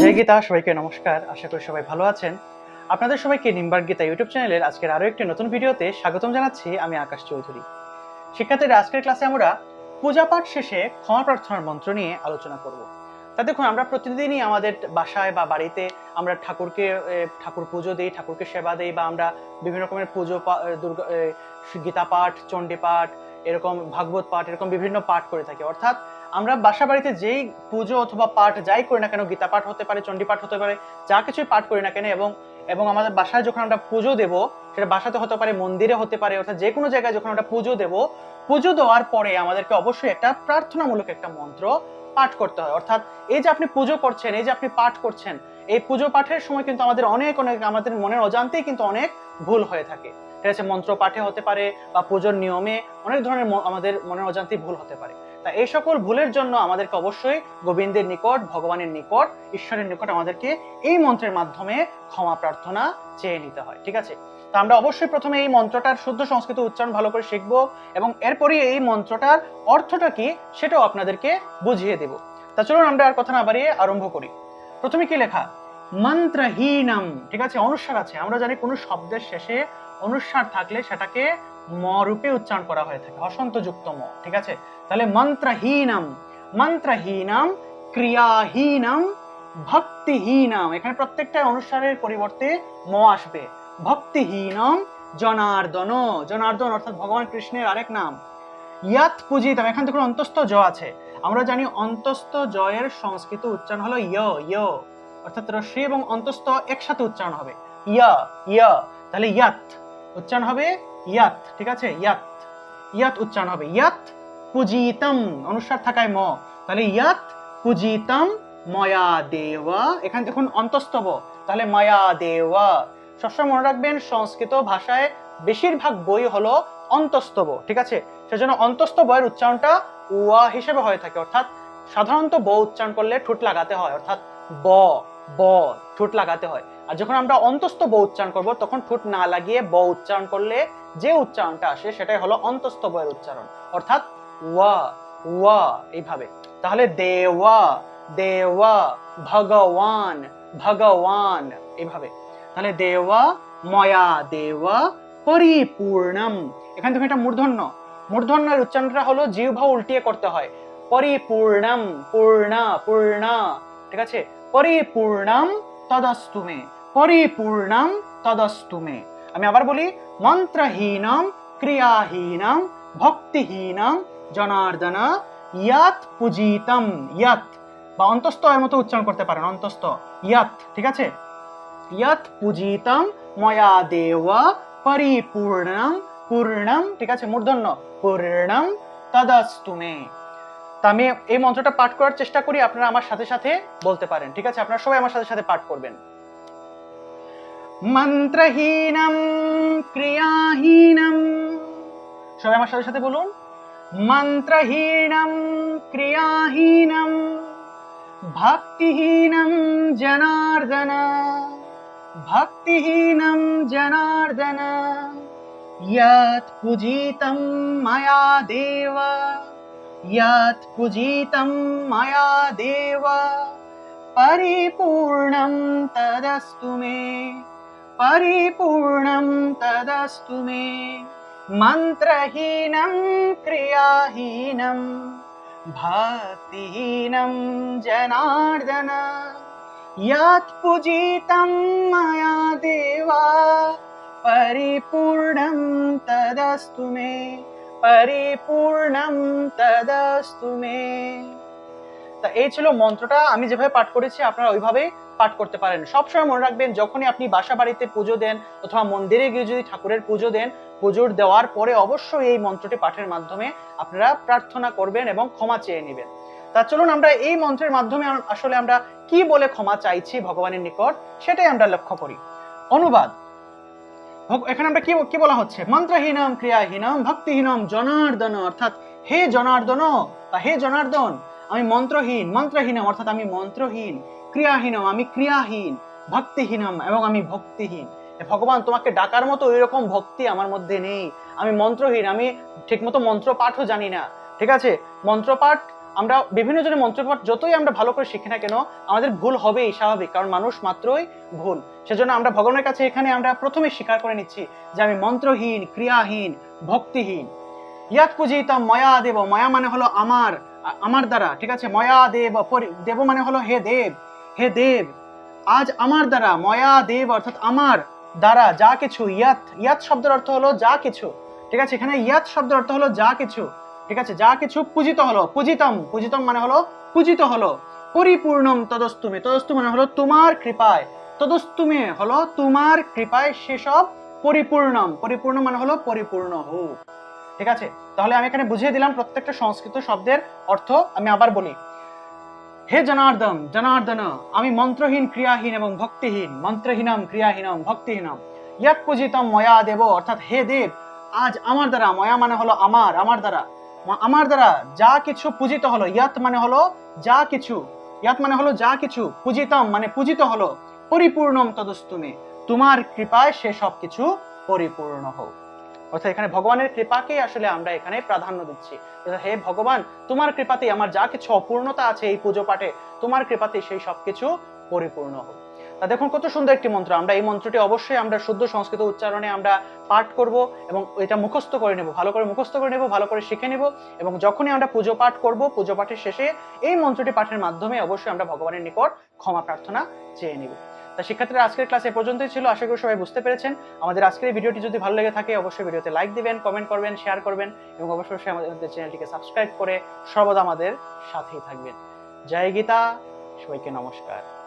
জয় গীতা, সবাইকে নমস্কার। আশা করি সবাই ভালো আছেন। আপনাদের সবাইকে নিম্বার গীতা ইউটিউব চ্যানেলের আজকের আরও একটি নতুন ভিডিওতে স্বাগতম জানাচ্ছি আমি আকাশ চৌধুরী। শিক্ষার্থীরা আজকের ক্লাসে আমরা শেষে ক্ষমা প্রার্থনার মন্ত্র নিয়ে আলোচনা করব। তা দেখুন, আমরা প্রতিদিনই আমাদের বাসায় বা বাড়িতে আমরা ঠাকুরকে ঠাকুর পুজো দিই, ঠাকুরকে সেবা দিই বা আমরা বিভিন্ন রকমের পুজো দুর্গা গীতা পাঠ চণ্ডী পাঠ এরকম ভাগবত পাঠ, এরকম বিভিন্ন পাঠ করে থাকি। অর্থাৎ আমরা বাসা বাড়িতে যেই পুজো অথবা পাঠ যাই করি না কেন, গীতা পাঠ হতে পারে, চণ্ডী পাঠ হতে পারে, যা কিছুই পাঠ করি না কেন এবং এবং আমাদের বাসায় যখন আমরা পুজো দেব, সেটা বাসাতে হতে পারে, মন্দিরে হতে পারে, অর্থাৎ যে কোনো জায়গায় যখন আমরা পুজো দেব, পুজো দেওয়ার পরে আমাদেরকে অবশ্যই একটা প্রার্থনামূলক একটা মন্ত্র পাঠ করতে হয়। অর্থাৎ এই যে আপনি পুজো করছেন, এই যে আপনি পাঠ করছেন, এই পুজো পাঠের সময় কিন্তু আমাদের অনেক অনেক আমাদের মনের অজান্তেই কিন্তু অনেক ভুল হয়ে থাকে। ঠিক আছে মন্ত্র পাঠে হতে পারে বা পুজোর নিয়মে অনেক ধরনের আমাদের মনের অজান্তেই ভুল হতে পারে। তা এই সকল ভুলের জন্য আমাদেরকে অবশ্যই গোবিন্দের নিকট, ভগবানের নিকট, ঈশ্বরের নিকট আমাদেরকে এই মন্ত্রের মাধ্যমে ক্ষমা প্রার্থনা চেয়ে নিতে হয়, ঠিক আছে? তা আমরা অবশ্যই প্রথমে এই মন্ত্রটার শুদ্ধ সংস্কৃত উচ্চারণ ভালো করে শিখব এবং এরপরই এই মন্ত্রটার অর্থটা কি সেটাও আপনাদেরকে বুঝিয়ে দেব। তা চলুন আমরা আর কথা না বাড়িয়ে আরম্ভ করি। প্রথমে কি লেখা? মন্ত্রহীনম ঠিক আছে? অনুস্বার আছে। আমরা জানি কোনো শব্দের শেষে অনুস্বার থাকলে সেটাকে ম রূপে উচ্চারণ করা হয়ে থাকে, হসন্তযুক্ত ম, ঠিক আছে? তাহলে মন্ত্রহীনম মন্ত্রহীনম, ক্রিয়াহীনম, ভক্তিহীনম, এখানে প্রত্যেকটা অনুসারের পরিবর্তে ম আসবে। ভক্তিহীনম, জনার্দন জনার্দন অর্থাৎ ভগবান কৃষ্ণের আরেক নাম। ইয়াত পূজিতম এখানে দেখুন অন্তস্থ জ আছে। আমরা জানি অন্তস্থ জয়ের সংস্কৃত উচ্চারণ হলো ইয় ইয় অর্থাৎ রশ্মি এবং অন্তস্থ একসাথে উচ্চারণ হবে। ইয়া ইয়া তাহলে ইয়াত। উচ্চারণ হবে ইয়াত, ঠিক আছে? ইয়াত। ইয়াত উচ্চারণ হবে। ইয়াত পূজিতম, অনুসার থাকায় ম। তাহলে ইয়াত পূজিতম ময়া দেওয়া। এখানে দেখুন অন্তস্তব। তাহলে মায়া দেওয়া। সবসময় মনে রাখবেন, সংস্কৃত ভাষায় বেশিরভাগ বই হলো অন্তস্তব, ঠিক আছে? সেজন্য অন্তস্থ বয়ের উচ্চারণটা ওয়া হিসেবে হয়ে থাকে। অর্থাৎ সাধারণত ব উচ্চারণ করলে ঠোঁট লাগাতে হয়। অর্থাৎ ব। ব, ঠোঁট লাগাতে হয়। আর যখন আমরা অন্তস্থ ব উচ্চারণ করব, তখন ঠোঁট না লাগিয়ে ব উচ্চারণ করলে যে উচ্চারণটা আসে, সেটাই হলো অন্তস্থ বয়ের উচ্চারণ। অর্থাৎ ওয়া ওয়া, এইভাবে। তাহলে দেওয়া দেওয়া, ভগবান ভগবান, এইভাবে। তাহলে দেওয়া, ময়া, দেওয়া, পরিপূর্ণম। এখানে দেখুন এটা মূর্ধন্য। মূর্ধন্যের উচ্চারণটা হলো জিহ্বা উল্টিয়ে করতে হয়। পরিপূর্ণম, পূর্ণা পূর্ণা ঠিক আছে? পরিপূর্ণম তদস্তুমে পরিপূর্ণম তদস্তুমে আমি আবার বলি, মন্ত্রহীনম, ক্রিয়াহীনম, ভক্তিহীনম, জনার্দন, ইয়াত পূজিতম, ইয়াত। বা অন্তস্থ এর মতো উচ্চারণ করতে পারেন, অন্তস্থ, ইয়াত, ঠিক আছে? ইয়াত পূজিতম, ময়া দেব পরিপূর্ণম, পূর্ণম, ঠিক আছে? মূর্ধন্য, পূর্ণম তদস্তুমে তা আমি এই মন্ত্রটা পাঠ করার চেষ্টা করি, আপনারা আমার সাথে সাথে বলতে পারেন। ঠিক আছে? আপনারা সবাই আমার সাথে সাথে পাঠ করবেন। মন্ত্রহীনম, ক্রিয়াহীনম। সবাই আমার সাথে সাথে বলুন। মন্ত্রহীনম, ক্রিয়াহীনম, ভক্তিহীনম, জনার্দন। ভক্তিহীনম, জনার্দন। ইয়াত পূজিতম মায়া দেবা। यत् पूजितं मया देव। परिपूर्णं तदस्तु मे। परिपूर्णं तदस्तु मे। मन्त्रहीनं, क्रियाहीनं, भक्तिहीनं, जनार्दन। यत् पूजितं मया देवा। परिपूर्णं तदस्तु मे। পরিপূর্ণম তদস্তু মে। তা এই ছিল মন্ত্রটা, আমি যেভাবে পাঠ করেছি আপনারা ওইভাবে পাঠ করতে পারেন। সবসময় মনে রাখবেন, যখনই আপনি বাসা বাড়িতে পুজো দেন অথবা মন্দিরে গিয়ে যদি ঠাকুরের পুজো দেন, পুজোর দেওয়ার পরে অবশ্যই এই মন্ত্রটি পাঠের মাধ্যমে আপনারা প্রার্থনা করবেন এবং ক্ষমা চেয়ে নেবেন। তা চলুন আমরা এই মন্ত্রের মাধ্যমে আসলে আমরা কি বলে ক্ষমা চাইছি ভগবানের নিকট, সেটাই আমরা লক্ষ্য করি। অনুবাদ এখানে আমরা কি কি বলা হচ্ছে? মন্ত্রহীনম, ক্রিয়াহীনম, ভক্তিহীনম, জনার্দন, অর্থাৎ হে জনার্দন, বা হে জনার্দন, আমি মন্ত্রহীন, মন্ত্রহীনম, অর্থাৎ আমি মন্ত্রহীন, ক্রিয়াহীনম, আমি ক্রিয়াহীন, ভক্তিহীনম, এবং আমি ভক্তিহীন। ভগবান, তোমাকে ডাকার মতো ওই রকম ভক্তি আমার মধ্যে নেই। আমি মন্ত্রহীন, আমি ঠিকমতো মন্ত্র পাঠও জানি না। ঠিক আছে? মন্ত্রপাঠ আমরা বিভিন্ন জনের মন্ত্রপাঠ যতই আমরা ভালো করে শিখি না কেন, আমাদের ভুল হবেই স্বাভাবিক, কারণ মানুষ মাত্রই ভুল। সেজন্য আমরা ভগবানের কাছে এখানে আমরা প্রথমে স্বীকার করে নিচ্ছি যে আমি মন্ত্রহীন, ক্রিয়াহীন, ভক্তিহীন। ইয়াত পূজিতম ময়া দেব, ময়া মানে হলো আমার আমার দ্বারা, ঠিক আছে? ময়া দেব দেব মানে হলো হে দেব হে দেব। আজ আমার দ্বারা, ময়া দেব অর্থাৎ আমার দ্বারা যা কিছু, ইয়াত ইয়াত শব্দের অর্থ হলো যা কিছু, ঠিক আছে? এখানে ইয়াত শব্দের অর্থ হলো যা কিছু। ঠিক আছে, যা কিছু পূজিত হলো, পূজিতম পূজিতম মানে হলো পূজিত হলো, পরিপূর্ণম তদস্তুমে, তদস্তু মানে হলো তোমার কৃপায়, তদস্তুমে হলো তোমার কৃপায় সেসব পরিপূর্ণম, পরিপূর্ণ মানে হলো পরিপূর্ণ হোক ঠিক আছে, তাহলে আমি এখানে বুঝিয়ে দিলাম প্রত্যেকটা সংস্কৃত শব্দের অর্থ আমি আবার বলি। হে জনার্দন জনার্দন, আমি মন্ত্রহীন, ক্রিয়াহীন এবং ভক্তিহীন, মন্ত্রহীনম, ক্রিয়াহীনম, ভক্তিহীনম। ইয়াত পূজিতম ময়া দেব, অর্থাৎ হে দেব, আজ আমার দ্বারা, ময়া মানে হলো আমার আমার দ্বারা। আমার দ্বারা যা কিছু পূজিত হলো, ইয়াত মানে হলো যা কিছু, ইয়াত মানে হলো যা কিছু পূজিতম মানে পূজিত হলো, পরিপূর্ণম তদস্তুমে তোমার কৃপায় সে সব কিছু পরিপূর্ণ হোক। অর্থাৎ এখানে ভগবানের কৃপাকেই আসলে আমরা এখানে প্রাধান্য দিচ্ছি। হে ভগবান, তোমার কৃপাতেই আমার যা কিছু অপূর্ণতা আছে এই পুজো পাঠে, তোমার কৃপাতেই সেই সব কিছু পরিপূর্ণ হোক। তা দেখুন, কত সুন্দর একটি মন্ত্র। আমরা এই মন্ত্রটি অবশ্যই আমরা শুদ্ধ সংস্কৃত উচ্চারণে আমরা পাঠ করব এবং এটা মুখস্থ করে নেব। ভালো করে মুখস্থ করে নেব, ভালো করে শিখে নেব এবং যখনই আমরা পুজো পাঠ করব, পুজো পাঠের শেষে এই মন্ত্রটি পাঠের মাধ্যমে অবশ্যই আমরা ভগবানের নিকট ক্ষমা প্রার্থনা চেয়ে নিব। তা শিক্ষার্থীরা, আজকের ক্লাস এ পর্যন্তই ছিল। আশা করি সবাই বুঝতে পেরেছেন। আমাদের আজকের এই ভিডিওটি যদি ভালো লেগে থাকে, অবশ্যই ভিডিওতে লাইক দিবেন, কমেন্ট করবেন, শেয়ার করবেন এবং অবশ্যই আমাদের চ্যানেলটিকে সাবস্ক্রাইব করে সর্বদা আমাদের সাথেই থাকবেন। জয় গীতা, সবাইকে নমস্কার।